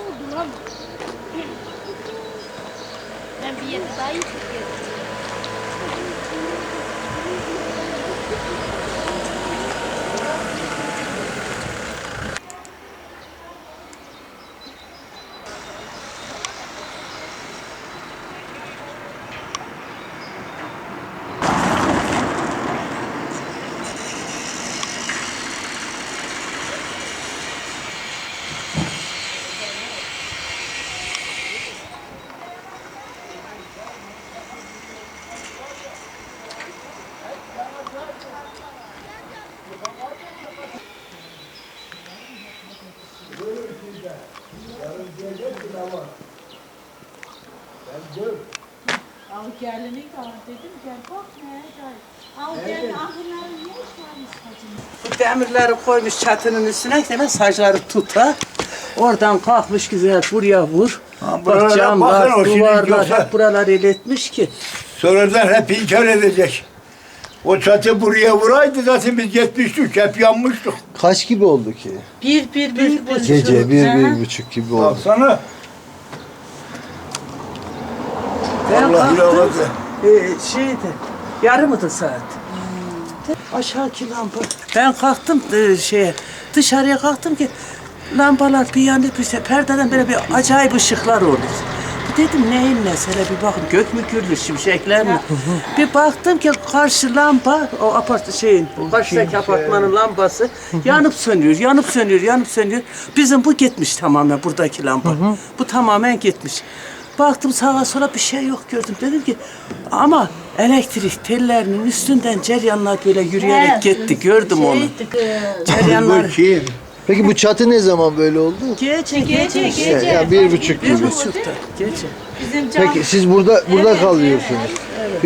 oldu lan? Ben bir yerde daha iyi tutuyorum. Al gelini de dedim gel bak ne gel. Al gel ahırları niye çalmış hacım? Bu demirleri koymuş çatının üstüne hemen saçları tuta. Oradan kalkmış güzel buraya vur. Ha, Bak camlar, duvarlar yoksa- hep buralar iletmiş ki. Sonradan hep inkar edecek. O çatı buraya vuraydı zaten biz gitmiştik, hep yanmıştık. Kaç gibi oldu ki? Bir bir bir bir. Gece bir, bir buçuk gibi oldu. Baksana. Ben Allah kalktım. bilemez. Ee, şeydi, yarımdı saat. Aşağı ki lamba. Ben kalktım e, şeye, dışarıya kalktım ki lambalar bir yandı bir şey, perdeden böyle bir acayip ışıklar oldu. Dedim neyin mesele bir bakın gök mü gürlü şimşekler mi? bir baktım ki karşı lamba o apart şeyin karşıdaki apartmanın lambası yanıp sönüyor yanıp sönüyor yanıp sönüyor. Bizim bu gitmiş tamamen buradaki lamba. Bu tamamen gitmiş. Baktım sağa sola bir şey yok gördüm. Dedim ki ama elektrik tellerinin üstünden ceryanlar böyle yürüyerek gitti. Gördüm onu. Ceryanlar. Bakayım. Peki bu çatı ne zaman böyle oldu? Gece gece gece. ya bir buçuk Bir gibi. buçukta gece. Bizim cam. Peki siz burada burada kalıyorsunuz.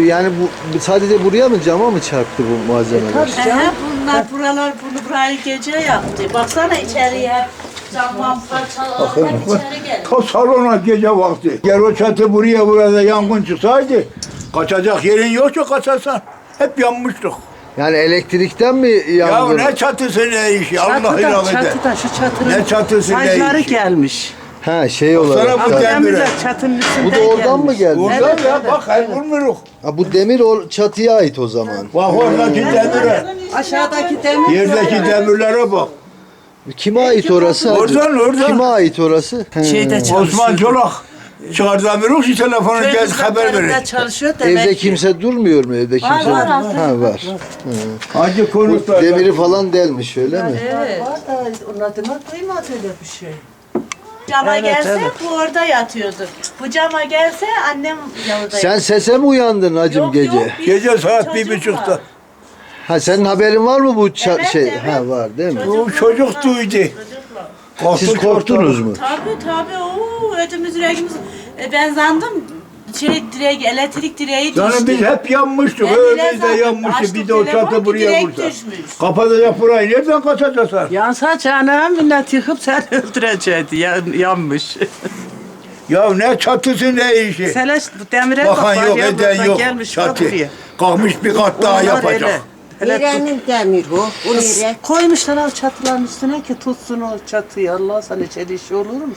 Yani bu sadece buraya mı cama mı çarptı bu malzemeler? Tabii He, canım. bunlar buralar bunu burayı gece yaptı. Baksana içeriye. Camdan parçalar hep içeri geldi. Ta salona gece vakti. Gel o çatı buraya burada yangın çıksaydı, kaçacak yerin yok ki kaçarsan. Hep yanmıştık. Yani elektrikten mi Ya yangın? ne çatısı ne işi Allah Çatıdan, çatıdan şu çatının Ne çatısı, ne saçları işi? gelmiş. Ha şey olarak. bu da- dem- Demirler çatının üstünden Bu da oradan mı geldi? Orada Evet, ya evet, bak hayır vurmuyoruz. Ha, bu demir o çatıya ait o zaman. Bak oradaki demire, Aşağıdaki demir. yerdeki demirlere bak. Kime ait orası? hacı? Oradan, oradan. Kime ait orası? He. Şeyde çalışıyor. Osman Çolak. Çıkar demir yok ki telefonu gel haber verin. çalışıyor demek Evde ki. kimse durmuyor mu evde kimse? var, Ha var. Hacı Bu konuşlar. demiri falan delmiş öyle mi? Evet. Var da onlar demek duymadı öyle bir şey. Cama Evet, gelse evet. bu orada yatıyordu. Bu cama gelse annem yavruda Sen sese mi uyandın hacım Yok, gece? yok, bir Gece saat bir çocuk buçukta. var. Ha senin haberin var mı bu ça- Evet, şey? evet. Ha var değil mi? Bu çocuk duydu. Çocukla. Siz Korktu, korktunuz mu? Tabii tabii. Oo, ödümüz yüreğimiz. E, ben zandım şey direk elektrik direği düştü. Yani biz hep yanmıştık. Ben bile Öyle de zaten yanmıştık. açtım Bir de o telefon çatı ki buraya direkt vursa. düşmüş. Kapatacak burayı. Nereden kaçacaksın? Yansa canım millet yıkıp seni öldürecekti. Yan, yanmış. Ya ne çatısı ne işi? Seleş bu demire Bakan bak, yok, ya, eden buradan yok. Gelmiş Çatı. buraya. Kalkmış bir kat daha Onlar yapacak. öyle. Nerenin demir o? O nere? Koymuşlar al çatıların üstüne ki tutsun o çatıyı. Allah sana içeri işi olur mu?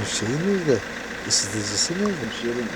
Bunun şeyi nerede? Isıtıcısı nerede? Hemşerim.